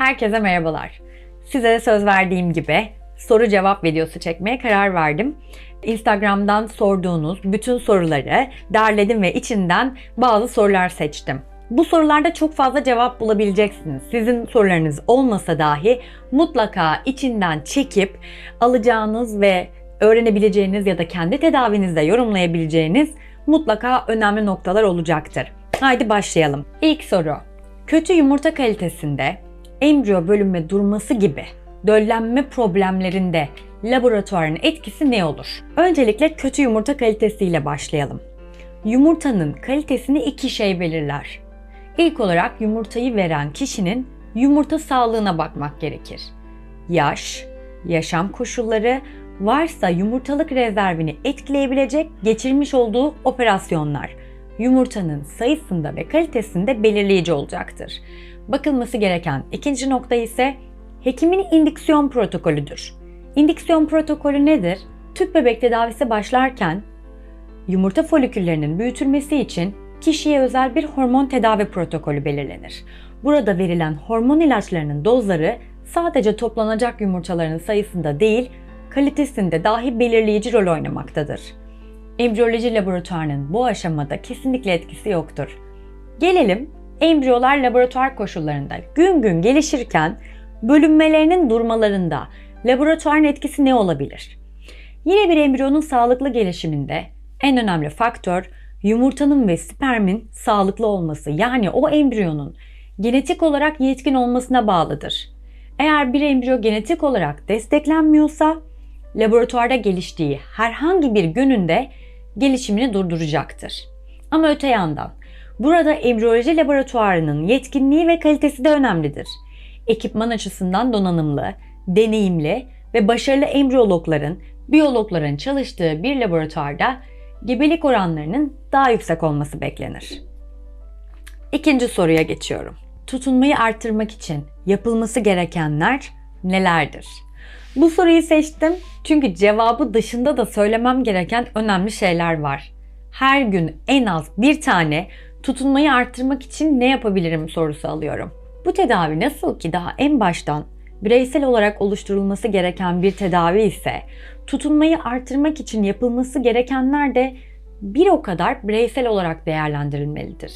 Herkese merhabalar. Size söz verdiğim gibi soru cevap videosu çekmeye karar verdim. Instagram'dan sorduğunuz bütün soruları derledim ve içinden bazı sorular seçtim. Bu sorularda çok fazla cevap bulabileceksiniz. Sizin sorularınız olmasa dahi mutlaka içinden çekip alacağınız ve öğrenebileceğiniz ya da kendi tedavinizde yorumlayabileceğiniz mutlaka önemli noktalar olacaktır. Haydi başlayalım. İlk soru. Kötü yumurta kalitesinde embriyo bölünme durması gibi döllenme problemlerinde laboratuvarın etkisi ne olur? Öncelikle kötü yumurta kalitesiyle başlayalım. Yumurtanın kalitesini iki şey belirler. İlk olarak yumurtayı veren kişinin yumurta sağlığına bakmak gerekir. Yaş, yaşam koşulları, varsa yumurtalık rezervini etkileyebilecek geçirmiş olduğu operasyonlar yumurtanın sayısında ve kalitesinde belirleyici olacaktır. Bakılması gereken ikinci nokta ise hekimin indüksiyon protokolüdür. İndüksiyon protokolü nedir? Tüp bebek tedavisi başlarken yumurta foliküllerinin büyütülmesi için kişiye özel bir hormon tedavi protokolü belirlenir. Burada verilen hormon ilaçlarının dozları sadece toplanacak yumurtaların sayısında değil, kalitesinde dahi belirleyici rol oynamaktadır. Embriyoloji laboratuvarının bu aşamada kesinlikle etkisi yoktur. Gelelim embriyolar laboratuvar koşullarında gün gün gelişirken bölünmelerinin durmalarında laboratuvarın etkisi ne olabilir? Yine bir embriyonun sağlıklı gelişiminde en önemli faktör yumurtanın ve spermin sağlıklı olması yani o embriyonun genetik olarak yetkin olmasına bağlıdır. Eğer bir embriyo genetik olarak desteklenmiyorsa laboratuvarda geliştiği herhangi bir gününde gelişimini durduracaktır. Ama öte yandan burada embriyoloji laboratuvarının yetkinliği ve kalitesi de önemlidir. Ekipman açısından donanımlı, deneyimli ve başarılı embriyologların, biyologların çalıştığı bir laboratuvarda gebelik oranlarının daha yüksek olması beklenir. İkinci soruya geçiyorum. Tutunmayı arttırmak için yapılması gerekenler nelerdir? Bu soruyu seçtim çünkü cevabı dışında da söylemem gereken önemli şeyler var. Her gün en az bir tane tutunmayı arttırmak için ne yapabilirim sorusu alıyorum. Bu tedavi nasıl ki daha en baştan bireysel olarak oluşturulması gereken bir tedavi ise tutunmayı artırmak için yapılması gerekenler de bir o kadar bireysel olarak değerlendirilmelidir.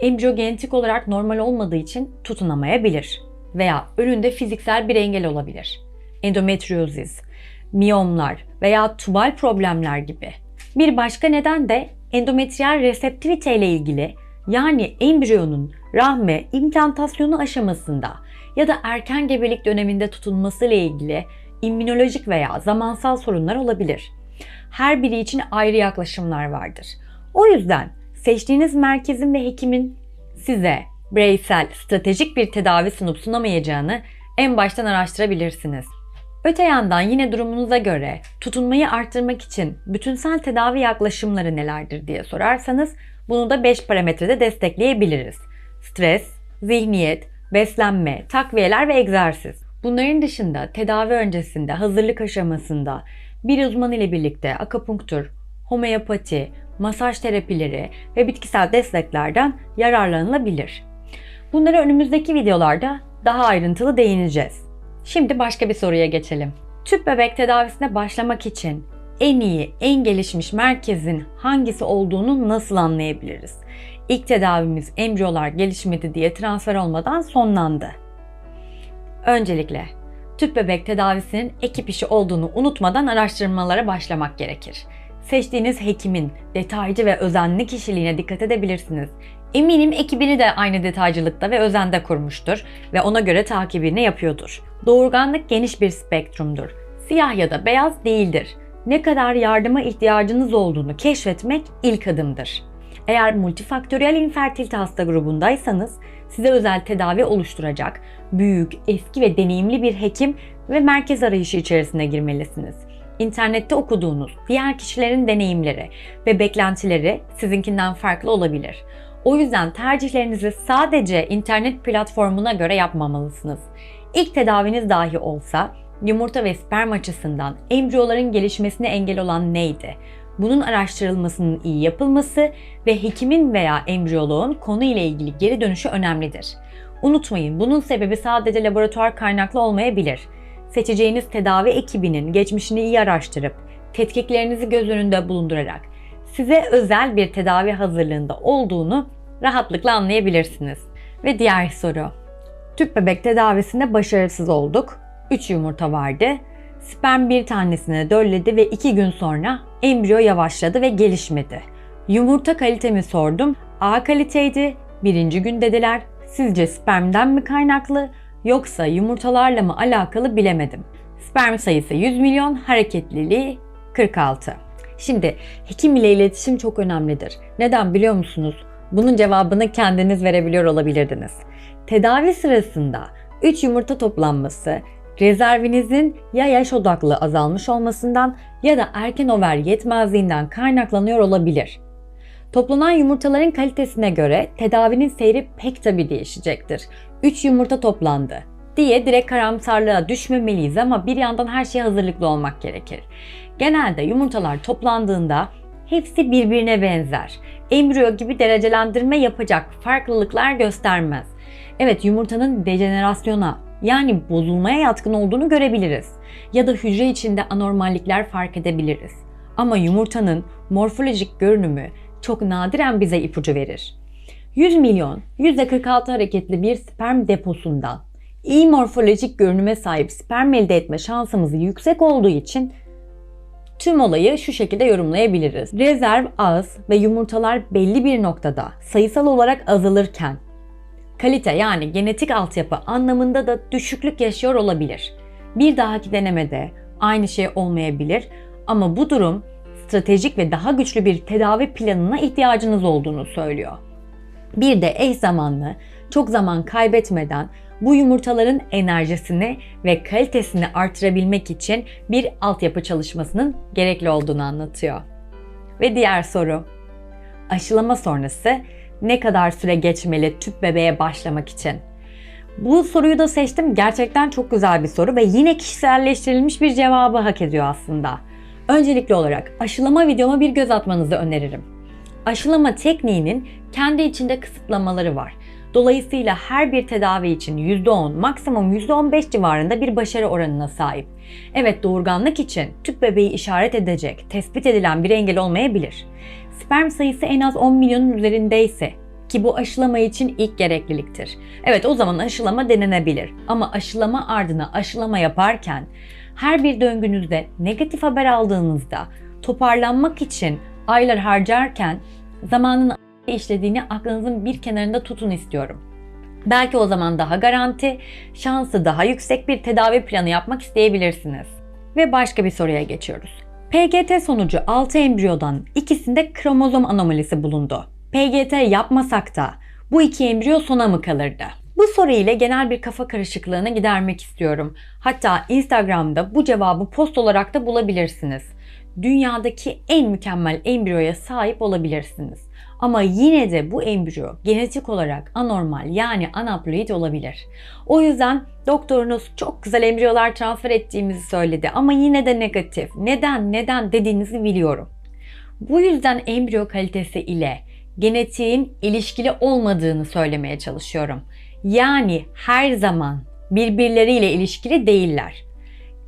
Embriyo genetik olarak normal olmadığı için tutunamayabilir veya önünde fiziksel bir engel olabilir. Endometriozis, miyomlar veya tubal problemler gibi. Bir başka neden de endometriyal reseptivite ile ilgili yani embriyonun rahme implantasyonu aşamasında ya da erken gebelik döneminde tutulması ile ilgili immünolojik veya zamansal sorunlar olabilir. Her biri için ayrı yaklaşımlar vardır. O yüzden seçtiğiniz merkezin ve hekimin size bireysel, stratejik bir tedavi sunup sunamayacağını en baştan araştırabilirsiniz. Öte yandan yine durumunuza göre tutunmayı arttırmak için bütünsel tedavi yaklaşımları nelerdir diye sorarsanız bunu da 5 parametrede destekleyebiliriz. Stres, zihniyet, beslenme, takviyeler ve egzersiz. Bunların dışında tedavi öncesinde, hazırlık aşamasında bir uzman ile birlikte akupunktur, homeopati, masaj terapileri ve bitkisel desteklerden yararlanılabilir. Bunlara önümüzdeki videolarda daha ayrıntılı değineceğiz. Şimdi başka bir soruya geçelim. Tüp bebek tedavisine başlamak için en iyi, en gelişmiş merkezin hangisi olduğunu nasıl anlayabiliriz? İlk tedavimiz embriyolar gelişmedi diye transfer olmadan sonlandı. Öncelikle tüp bebek tedavisinin ekip işi olduğunu unutmadan araştırmalara başlamak gerekir. Seçtiğiniz hekimin detaycı ve özenli kişiliğine dikkat edebilirsiniz. Eminim ekibini de aynı detaycılıkta ve özende kurmuştur ve ona göre takibini yapıyordur. Doğurganlık geniş bir spektrumdur. Siyah ya da beyaz değildir. Ne kadar yardıma ihtiyacınız olduğunu keşfetmek ilk adımdır. Eğer multifaktöriyel infertilite hasta grubundaysanız size özel tedavi oluşturacak büyük, eski ve deneyimli bir hekim ve merkez arayışı içerisine girmelisiniz. İnternette okuduğunuz diğer kişilerin deneyimleri ve beklentileri sizinkinden farklı olabilir. O yüzden tercihlerinizi sadece internet platformuna göre yapmamalısınız. İlk tedaviniz dahi olsa yumurta ve sperm açısından embriyoların gelişmesine engel olan neydi? Bunun araştırılmasının iyi yapılması ve hekimin veya embriyoloğun konu ile ilgili geri dönüşü önemlidir. Unutmayın bunun sebebi sadece laboratuvar kaynaklı olmayabilir. Seçeceğiniz tedavi ekibinin geçmişini iyi araştırıp tetkiklerinizi göz önünde bulundurarak size özel bir tedavi hazırlığında olduğunu rahatlıkla anlayabilirsiniz. Ve diğer soru. Tüp bebek tedavisinde başarısız olduk. 3 yumurta vardı. Sperm bir tanesini dölledi ve 2 gün sonra embriyo yavaşladı ve gelişmedi. Yumurta kalitemi sordum. A kaliteydi. Birinci gün dediler. Sizce spermden mi kaynaklı yoksa yumurtalarla mı alakalı bilemedim. Sperm sayısı 100 milyon, hareketliliği 46. Şimdi hekim ile iletişim çok önemlidir. Neden biliyor musunuz? Bunun cevabını kendiniz verebiliyor olabilirdiniz. Tedavi sırasında 3 yumurta toplanması, rezervinizin ya yaş odaklı azalmış olmasından ya da erken over yetmezliğinden kaynaklanıyor olabilir. Toplanan yumurtaların kalitesine göre tedavinin seyri pek tabi değişecektir. 3 yumurta toplandı diye direkt karamsarlığa düşmemeliyiz ama bir yandan her şeye hazırlıklı olmak gerekir. Genelde yumurtalar toplandığında hepsi birbirine benzer. Embriyo gibi derecelendirme yapacak farklılıklar göstermez. Evet yumurtanın dejenerasyona yani bozulmaya yatkın olduğunu görebiliriz. Ya da hücre içinde anormallikler fark edebiliriz. Ama yumurtanın morfolojik görünümü çok nadiren bize ipucu verir. 100 milyon %46 hareketli bir sperm deposundan iyi morfolojik görünüme sahip sperm elde etme şansımız yüksek olduğu için tüm olayı şu şekilde yorumlayabiliriz. Rezerv az ve yumurtalar belli bir noktada sayısal olarak azalırken kalite yani genetik altyapı anlamında da düşüklük yaşıyor olabilir. Bir dahaki denemede aynı şey olmayabilir ama bu durum stratejik ve daha güçlü bir tedavi planına ihtiyacınız olduğunu söylüyor. Bir de eş zamanlı, çok zaman kaybetmeden bu yumurtaların enerjisini ve kalitesini artırabilmek için bir altyapı çalışmasının gerekli olduğunu anlatıyor. Ve diğer soru. Aşılama sonrası ne kadar süre geçmeli tüp bebeğe başlamak için? Bu soruyu da seçtim. Gerçekten çok güzel bir soru ve yine kişiselleştirilmiş bir cevabı hak ediyor aslında. Öncelikli olarak aşılama videoma bir göz atmanızı öneririm. Aşılama tekniğinin kendi içinde kısıtlamaları var. Dolayısıyla her bir tedavi için %10, maksimum %15 civarında bir başarı oranına sahip. Evet doğurganlık için tüp bebeği işaret edecek, tespit edilen bir engel olmayabilir. Sperm sayısı en az 10 milyonun üzerindeyse ki bu aşılama için ilk gerekliliktir. Evet o zaman aşılama denenebilir ama aşılama ardına aşılama yaparken her bir döngünüzde negatif haber aldığınızda toparlanmak için aylar harcarken zamanın işlediğini aklınızın bir kenarında tutun istiyorum. Belki o zaman daha garanti, şansı daha yüksek bir tedavi planı yapmak isteyebilirsiniz. Ve başka bir soruya geçiyoruz. PGT sonucu 6 embriyodan ikisinde kromozom anomalisi bulundu. PGT yapmasak da bu iki embriyo sona mı kalırdı? Bu soru ile genel bir kafa karışıklığını gidermek istiyorum. Hatta Instagram'da bu cevabı post olarak da bulabilirsiniz. Dünyadaki en mükemmel embriyoya sahip olabilirsiniz. Ama yine de bu embriyo genetik olarak anormal yani anaploid olabilir. O yüzden doktorunuz çok güzel embriyolar transfer ettiğimizi söyledi ama yine de negatif. Neden neden dediğinizi biliyorum. Bu yüzden embriyo kalitesi ile genetiğin ilişkili olmadığını söylemeye çalışıyorum. Yani her zaman birbirleriyle ilişkili değiller.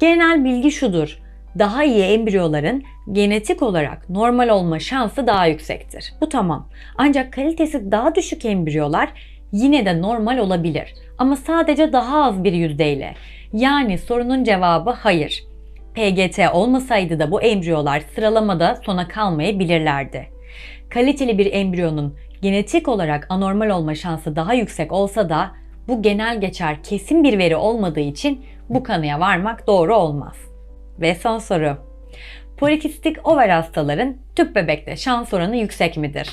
Genel bilgi şudur. Daha iyi embriyoların genetik olarak normal olma şansı daha yüksektir. Bu tamam. Ancak kalitesi daha düşük embriyolar yine de normal olabilir. Ama sadece daha az bir yüzdeyle. Yani sorunun cevabı hayır. PGT olmasaydı da bu embriyolar sıralamada sona kalmayabilirlerdi. Kaliteli bir embriyonun genetik olarak anormal olma şansı daha yüksek olsa da bu genel geçer kesin bir veri olmadığı için bu kanıya varmak doğru olmaz. Ve son soru. Polikistik over hastaların tüp bebekte şans oranı yüksek midir?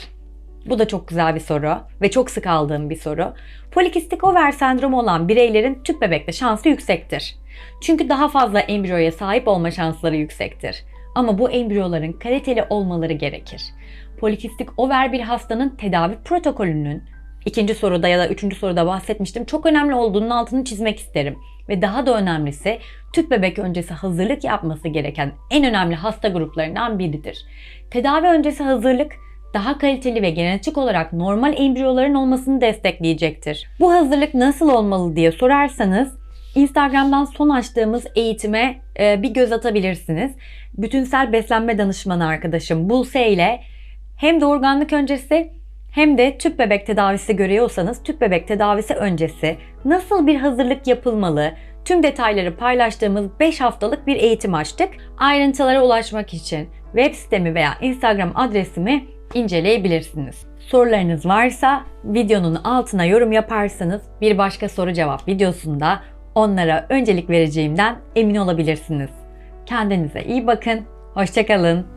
Bu da çok güzel bir soru ve çok sık aldığım bir soru. Polikistik over sendromu olan bireylerin tüp bebekte şansı yüksektir. Çünkü daha fazla embriyoya sahip olma şansları yüksektir. Ama bu embriyoların kaliteli olmaları gerekir. Polikistik over bir hastanın tedavi protokolünün ikinci soruda ya da üçüncü soruda bahsetmiştim. Çok önemli olduğunun altını çizmek isterim. Ve daha da önemlisi tüp bebek öncesi hazırlık yapması gereken en önemli hasta gruplarından biridir. Tedavi öncesi hazırlık daha kaliteli ve genetik olarak normal embriyoların olmasını destekleyecektir. Bu hazırlık nasıl olmalı diye sorarsanız Instagram'dan son açtığımız eğitime e, bir göz atabilirsiniz. Bütünsel beslenme danışmanı arkadaşım Buse ile hem doğurganlık öncesi hem de tüp bebek tedavisi görüyorsanız tüp bebek tedavisi öncesi nasıl bir hazırlık yapılmalı, tüm detayları paylaştığımız 5 haftalık bir eğitim açtık. Ayrıntılara ulaşmak için web sitemi veya Instagram adresimi inceleyebilirsiniz. Sorularınız varsa videonun altına yorum yaparsanız bir başka soru cevap videosunda onlara öncelik vereceğimden emin olabilirsiniz. Kendinize iyi bakın, hoşçakalın.